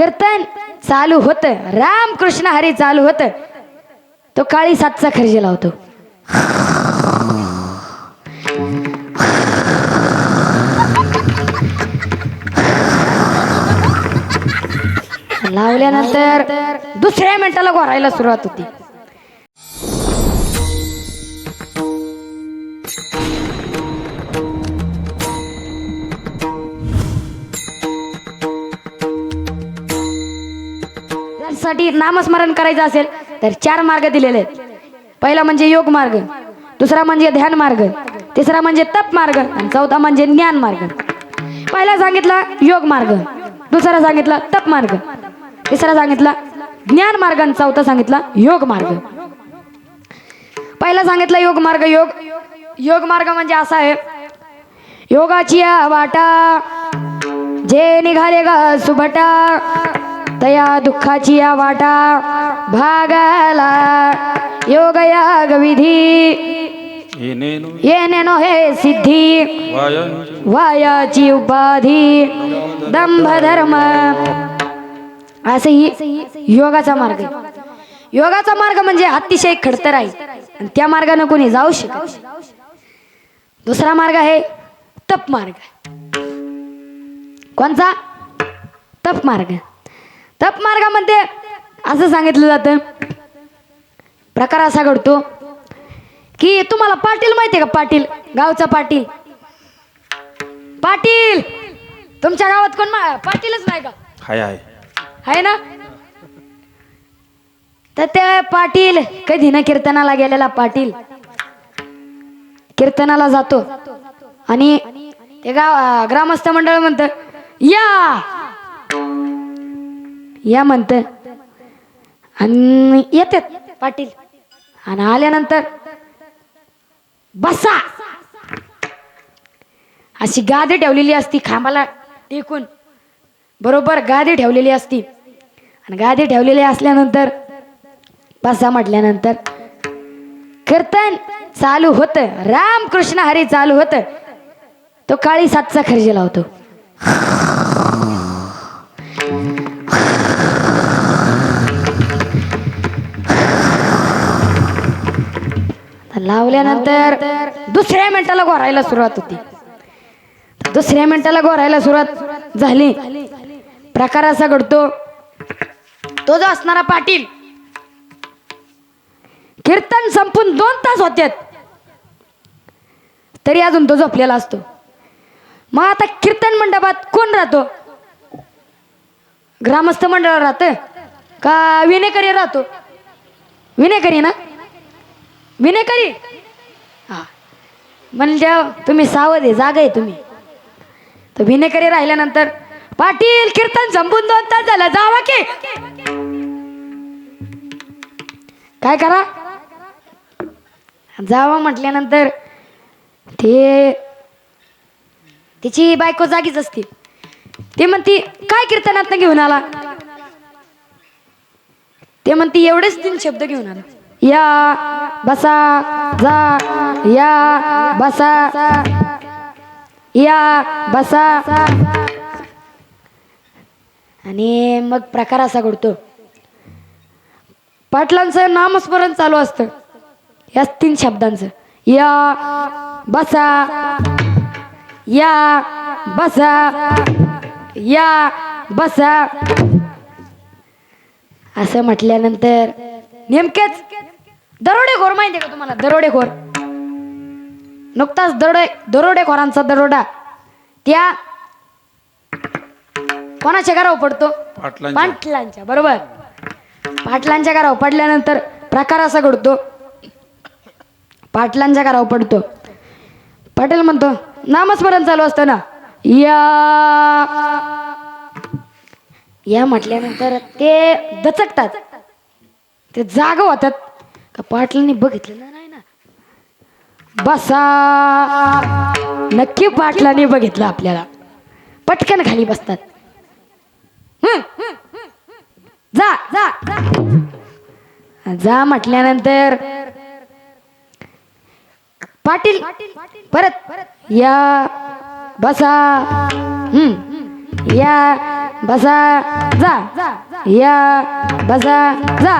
कीर्तन चालू होत. रामकृष्ण हरी चालू होत. तो काळी सातचा खर्जे लावतो. लावल्यानंतर दुसऱ्या मिनिटाला गोरायला सुरुवात होती. त्यासाठी नामस्मरण करायचं असेल तर चार मार्ग दिलेले. आहेत पहिला म्हणजे योग मार्ग दुसरा म्हणजे ध्यान मार्ग तिसरा म्हणजे तप मार्ग आणि चौथा म्हणजे ज्ञान मार्ग. पहिला सांगितला योग मार्ग दुसरा सांगितला तप मार्ग तिसरा सांगितला ज्ञान मार्ग आणि चौथा सांगितला योग मार्ग. पहिला सांगितला योग मार्ग योग योग मार्ग म्हणजे असा आहे. योगाची वाटा जे निघाले ग सुभटा तया दुःखाची या वाटा भागाला योग याग विधी येणेनो हे सिद्धी. वायांची उपाधी. दंभ धर्म असंही योगाचा मार्ग. योगाचा मार्ग म्हणजे अतिशय खडतर आहे. आणि त्या मार्गाने कोणी जाऊ शकत दुसरा मार्ग आहे तप मार्ग. कोणचा तप मार्ग. तप मार्गामध्ये असं सांगितलं जातं. प्रकार असा घडतो की तुम्हाला पाटील माहिती आहे का? पाटील गावचा पाटील. पाटील! तुमच्या गावात कोण मा- पाटीलच नाही का? हाय हाय. आहे ना? तर ते पाटील कधी ना कीर्तनाला गेलेला पाटील. कीर्तनाला जातो. आणि ते गाव ग्रामस्थ मंडळ म्हणत या! या म्हणत. आणि येतात पाटील. आणि आल्यानंतर बसा. अशी गादी ठेवलेली असती खांबाला टेकून. बरोबर गादी ठेवलेली असती. आणि गादी ठेवलेली असल्यानंतर बसा म्हटल्यानंतर कीर्तन चालू होत. रामकृष्ण हरी चालू होत. तो काळी सातचा खर्जे लावतो. लावल्यानंतर दुसऱ्या मिनिटाला गोरायला सुरुवात होती. दुसऱ्या मिनिटाला गोरायला सुरुवात झाली. प्रकार असा घडतो तो जो असणारा पाटील कीर्तन संपून दोन तास होत्यात तरी अजून तो झोपलेला असतो. मग आता कीर्तन मंडपात कोण राहतो? ग्रामस्थ मंडळ राहतं? का विनेकरी राहतो? विनेकरी ना? विनेकरी म्हणजे तुम्ही सावध आहे जागा आहे तुम्ही. तर विनेकरी राहिल्यानंतर पाटील कीर्तन संपून दोन तास झाला जावा की. काय करा? जावा म्हटल्यानंतर ते तिची बायको जागीच असते ते म्हणती काय कीर्तनात घेऊन आला? ते म्हणती एवढेच तीन शब्द घेऊन आला. या बसा जा या बसा या बसा. आणि मग प्रकार असा घडतो. पाटलांचं नामस्मरण चालू असतं. या तीन शब्दांचं. या बसा या बसा या बसा. असं म्हटल्यानंतर नेमकेच दरोडेखोर माहिती आहे का तुम्हाला? दरोडेखोर. नुकताच दरोडे दरोडेखोरांचा दरोडा. त्या कोणाच्या घरावर पडतो? पाटलांच्या. पाटलांच्या बरोबर. पाटलांच्या घरावर पडल्यानंतर प्रकार असा घडतो. पाटलांच्या घरावर पडतो. पाटील म्हणतो नामस्मरण चालू असतं ना. या. या म्हटल्यानंतर ते दचकतात. ते जाग होतात. का पाटलांनी बघितलं ना नाही ना? बसा! नक्की पाटलांनी बघितलं आपल्याला. पटकन खाली बसतात. जा जा जा. म्हटल्यानंतर पाटील परत. या बसा. हम्म या बसा. जा या बसा. जा.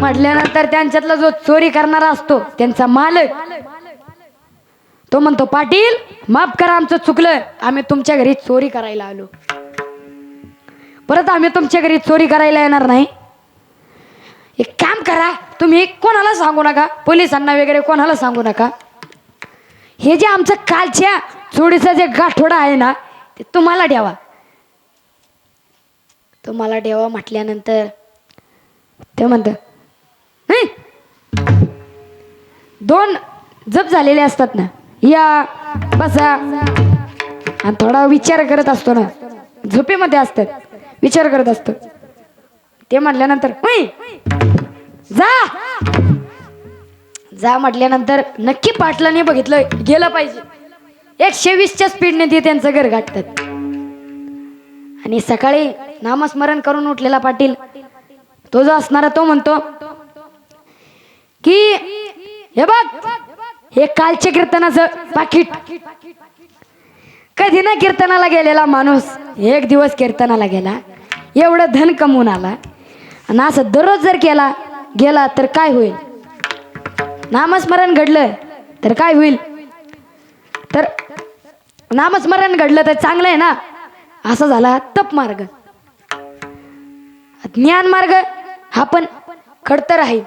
म्हटल्यानंतर त्यांच्यातला जो चोरी करणारा असतो त्यांचा मालक. तो म्हणतो पाटील माफ करा आमचं चुकलं आम्ही तुमच्या घरी चोरी करायला आलो. परत आम्ही तुमच्या घरी चोरी करायला येणार नाही. एक काम करा तुम्ही कोणाला सांगू नका पोलिसांना वगैरे कोणाला सांगू नका. हे जे आमचं कालच्या चोरीचं जे गाठोडा आहे ना ते तुम्हाला ठेवा तुम्हाला ठेवा म्हटल्यानंतर ते म्हणतं दोन जप झालेले असतात ना. या बसा. आणि थोडा विचार करत असतो ना. झोपेमध्ये असतात. विचार करत असतो. ते म्हटल्यानंतर जा. जा म्हटल्यानंतर नक्की पाटलाने बघितलं गेलं पाहिजे. एकशे वीसच्या स्पीडने ते त्यांचं घर गाठतात. आणि सकाळी नामस्मरण करून उठलेला पाटील तो जो असणारा तो म्हणतो की हे बघ हे कालच्या कीर्तनाचं पाकिट. कधी ना कीर्तनाला गेलेला माणूस एक दिवस कीर्तनाला गेला एवढं धन कमवून आला. आणि असं दररोज जर केला गेला तर काय होईल? नामस्मरण घडलं तर काय होईल? तर नामस्मरण घडलं तर चांगलं आहे ना? असं झाला तप मार्ग. ज्ञान मार्ग हा पण खडतर आहे.